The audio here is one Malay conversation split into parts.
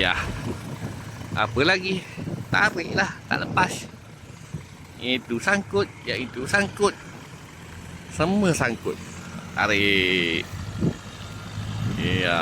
Ya. Apa lagi? Tariklah, tak lepas. Itu sangkut, ya itu sangkut. Semua sangkut. Tarik. Ya.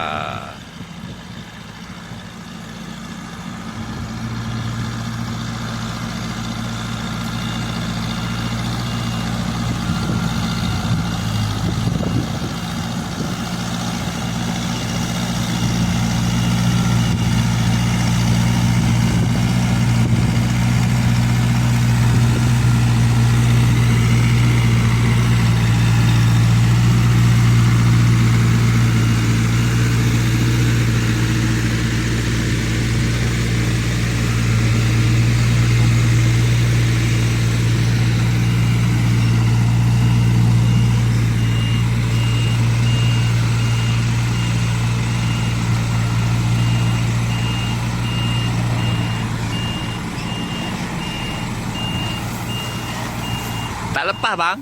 Tak lepas bang.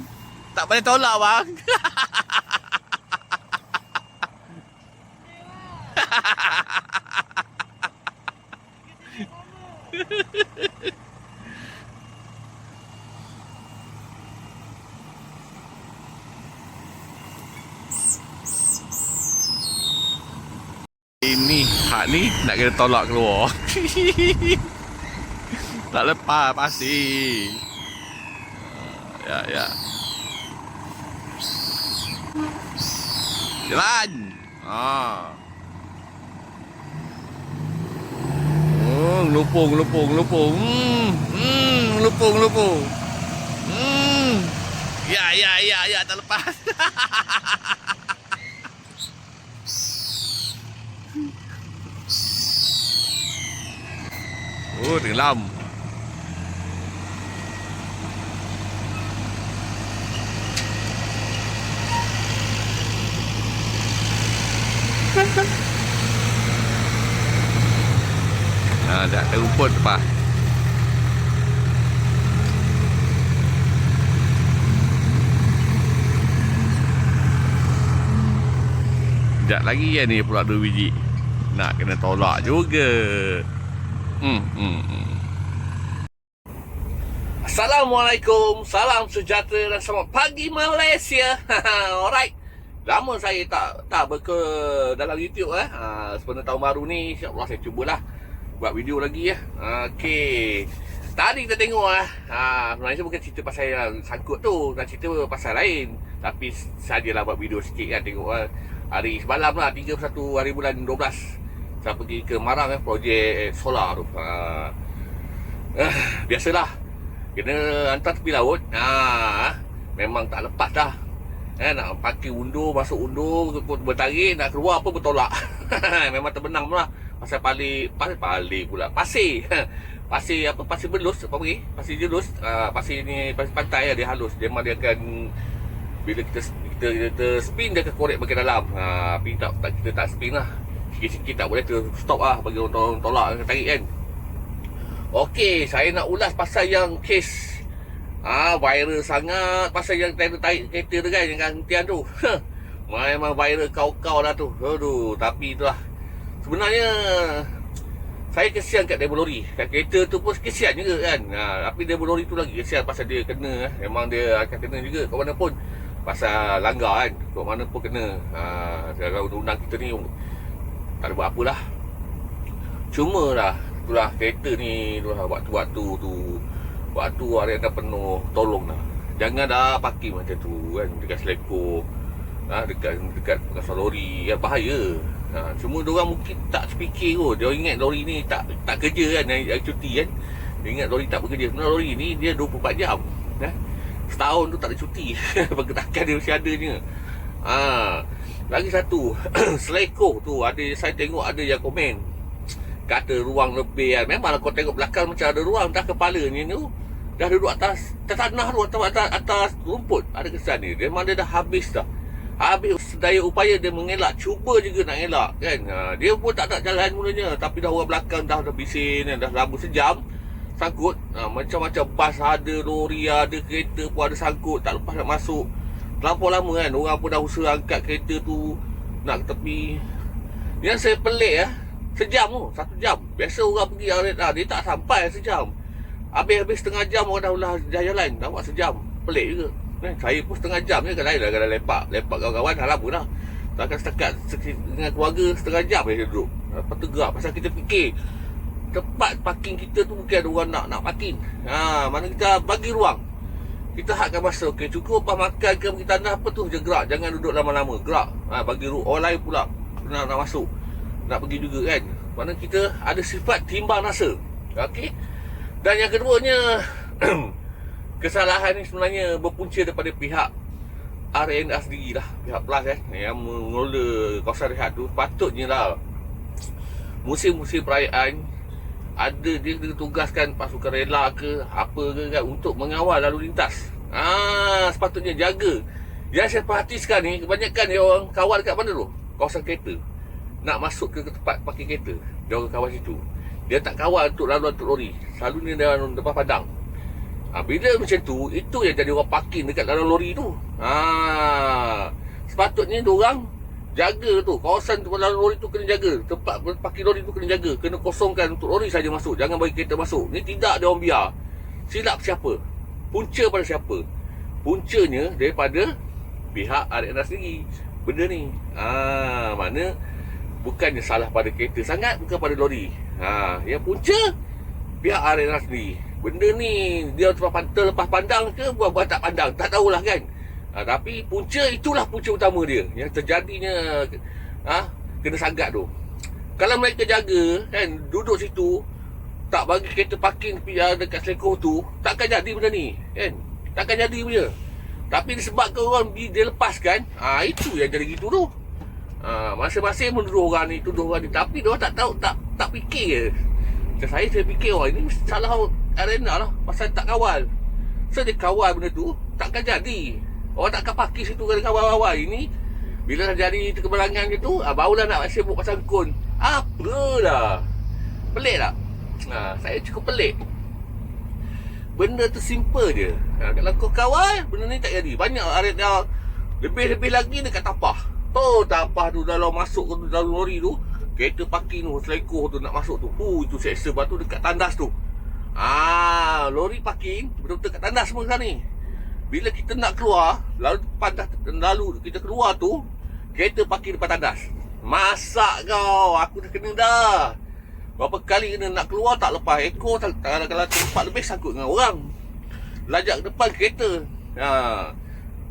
Tak boleh tolak bang. Ini hak ni nak kena tolak keluar. tak lepas pasti. Ya, ya. Jalan. Ha. Oh, lupung, lupung, lupung. Hmm, hmm, lupung, lupung. Hmm. Ya, ya, ya, ya, tak lepas. oh, tenggelam. Ha, dah ada rumput lepas. Sekejap lagi ya ni pula dua biji. Nak kena tolak juga. Hmm, hmm, hmm. Assalamualaikum, salam sejahtera dan selamat pagi Malaysia. Alright. Lama saya tak tak berke dalam YouTube eh. Ha, sebenarnya tahun baru ni insya-Allah saya cubalah buat video lagi ya. Ha, Okey. Tadi kita tengok ah. Ha, sebenarnya bukan cerita pasal yang sangkut tu, nak cerita pasal lain. Tapi sajalah buat video sikit kan tengok ah. Hari semalam lah 31 hari bulan 12. Saya pergi ke Marang eh projek solar tu. Ha. Eh, biasalah. Kena hantar tepi laut. Ha, memang tak lepas dah. Eh, nak pakai undur, masuk undur, bertarik, nak keluar apa bertolak. Memang terbenam lah. Pasal pali, pasal pali pula. Pasir. Pasir apa, pasir belus, apa pergi? Pasir jelus. Uh, pasir ni, pasir pantai lah, dia halus. Dia memang dia akan, bila kita kita, kita spin, dia akan korek bagian dalam. Uh, tapi tak, tak, kita tak spin lah. Sikit-sikit tak boleh, kita stop lah. Bagi orang tolak, tarik kan. Okey, saya nak ulas pasal yang kes Ah, viral sangat pasal yang tadi tarik kereta tu kan yang gantian tu. Memang viral kau-kau lah tu. Aduh, tapi itulah. Sebenarnya saya kesian kat driver lori. Kat kereta tu pun kesian juga kan. Ha, tapi driver lori tu lagi kesian pasal dia kena. Eh. Memang dia akan kena juga kat mana pun. Pasal langgar kan. Kat mana pun kena. Ha, dalam undang-undang kita ni tak ada buat apalah. Cuma lah. Itulah kereta ni. Itulah waktu-waktu tu. Waktu hari dah penuh. Tolong lah Jangan dah parking macam tu kan. Dekat seleko ha, Dekat dekat pasal lori. Ya, Bahaya. Ha, Cuma orang mungkin tak terfikir kot. Dia ingat lori ni tak tak kerja kan Yang cuti kan. Dia ingat lori tak bekerja. Sebenarnya lori ni dia 24 jam ha? Setahun tu tak ada cuti. Pergerakan dia mesti ada je. Ha, Lagi satu Seleko tu ada Saya tengok ada yang komen. Kata ruang lebih kan. Memanglah kau tengok belakang Macam ada ruang Dah kepala ni tu dah duduk atas tanah tu atas, atas, atas rumput. Ada kesan ni. Memang dia dah habis dah. Habis daya upaya dia mengelak. Cuba juga nak elak kan? Ha, dia pun tak nak jalan mulanya tapi dah orang belakang dah dah bising dah lama sejam sangkut. Ha, macam-macam bas ada lori ada kereta pun ada sangkut. Tak lepas nak masuk. Terlampau lama kan? Orang pun dah usaha angkat kereta tu nak tepi. Yang saya pelik ya Sejam tu, satu jam. Biasa orang pergi dia tak sampai sejam. Habis-habis setengah jam orang dah ulah jalan. Nampak sejam. Pelik juga. Eh, saya pun setengah jam je lain lah kadang lepak. Lepak kawan-kawan dah lama dah. Takkan setakat dengan keluarga setengah jam je duduk. Lepas tu gerak pasal kita fikir tempat parking kita tu bukan ada orang nak nak parking. Ha, mana kita bagi ruang. Kita hadkan masa okey cukup apa makan ke pergi tanah apa tu je gerak jangan duduk lama-lama gerak ha, bagi ruang orang lain pula nak nak masuk nak pergi juga kan mana kita ada sifat timbang rasa okey dan yang keduanya kesalahan ni sebenarnya berpunca daripada pihak RNA sendiri lah pihak Plus eh yang mengelola kawasan rehat tu patutnya lah musim-musim perayaan ada dia ditugaskan pasukan rela ke apa ke kan untuk mengawal lalu lintas. Ah, sepatutnya jaga. Yang saya perhatikan ni kebanyakan dia orang kawal dekat mana tu? Kawasan kereta. Nak masuk ke tempat parking kereta. Dia orang kawal situ. Dia tak kawal untuk laluan untuk lori. Selalunya dia orang depan padang. Ha, bila macam tu, itu yang jadi orang parking dekat dalam lori tu. Ha, sepatutnya dia orang jaga tu. Kawasan tu dalam lori tu kena jaga. Tempat parking lori tu kena jaga. Kena kosongkan untuk lori saja masuk. Jangan bagi kereta masuk. Ni tidak dia orang biar. Silap siapa? Punca pada siapa? Puncanya daripada pihak RNA sendiri. Benda ni. Ah mana bukannya salah pada kereta sangat bukan pada lori. Ha yang punca pihak RNA sendiri benda ni dia terlepas lepas pandang ke buat-buat tak pandang tak tahulah kan Ha, tapi punca itulah punca utama dia yang terjadinya ha, kena sangat tu. Kalau mereka jaga kan duduk situ tak bagi kereta parking ya, dekat selekoh tu takkan jadi benda ni kan. Takkan jadi punya. Tapi disebabkan orang dia lepaskan, ha, itu yang jadi gitu tu. Ha, masing-masing menuduh orang ni, tuduh orang ni tapi dia tak tahu tak tak fikir je. Macam saya saya fikir wah ini salah arena lah. Pasal tak kawal. So dia kawal benda tu takkan jadi. Orang takkan parking situ dengan kawan-kawan Ini. Bila dah jadi keberangan gitu ah, Barulah nak sibuk pasal kun Apalah. Pelik tak? Ha, saya cukup pelik. Benda tu simple je. Ha, Kalau kau kawal Benda ni tak jadi. Banyak dah Lebih-lebih lagi dekat tapah. Oh tapah tu Dalam masuk ke dalam lori tu Kereta parking tu Selekoh tu nak masuk tu Huh itu seksa Lepas tu dekat tandas tu Ah, lori parking betul-betul kat tandas semua sekarang ni bila kita nak keluar lalu pandas lalu kita keluar tu kereta parking depan tandas masak kau aku dah kena dah berapa kali kena nak keluar tak lepas ekor kalau tempat lebih sangkut dengan orang lajak depan kereta ha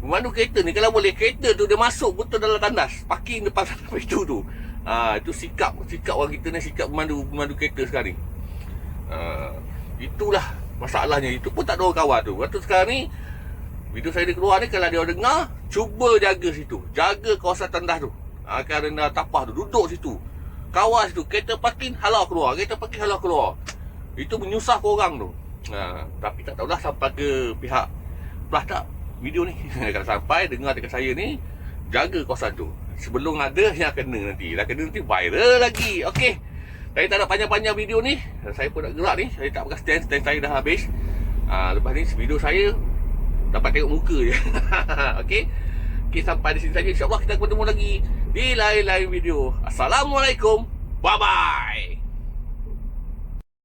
memandu kereta ni kalau boleh kereta tu dia masuk betul dalam tandas. Parking depan tandas itu tu. Ha itu sikap sikap orang kita ni sikap memandu memandu kereta sekarang ni. Ha itulah masalahnya. Itu pun tak ada orang kawal tu. Waktu sekarang ni Video saya dia keluar ni Kalau dia dengar Cuba jaga situ. Jaga kawasan tandas tu. Ha, Kerana tapah tu Duduk situ. Kawal situ Kereta parking halau keluar Kereta parking halau keluar. Itu menyusah orang tu. Ha, Tapi tak tahulah Sampai ke pihak. Plus tak Video ni. Kalau sampai Dengar dekat saya ni Jaga kawasan tu. Sebelum ada Yang kena nanti. Dah kena nanti viral lagi. Okey. Saya tak nak panjang-panjang video ni. Saya pun nak gerak ni. Saya tak pakai stand. Stand saya dah habis. Ha, Lepas ni video saya dapat tengok muka je. Okey. Okey sampai di sini saja. Insyaallah kita bertemu lagi di lain-lain video. Assalamualaikum. Bye bye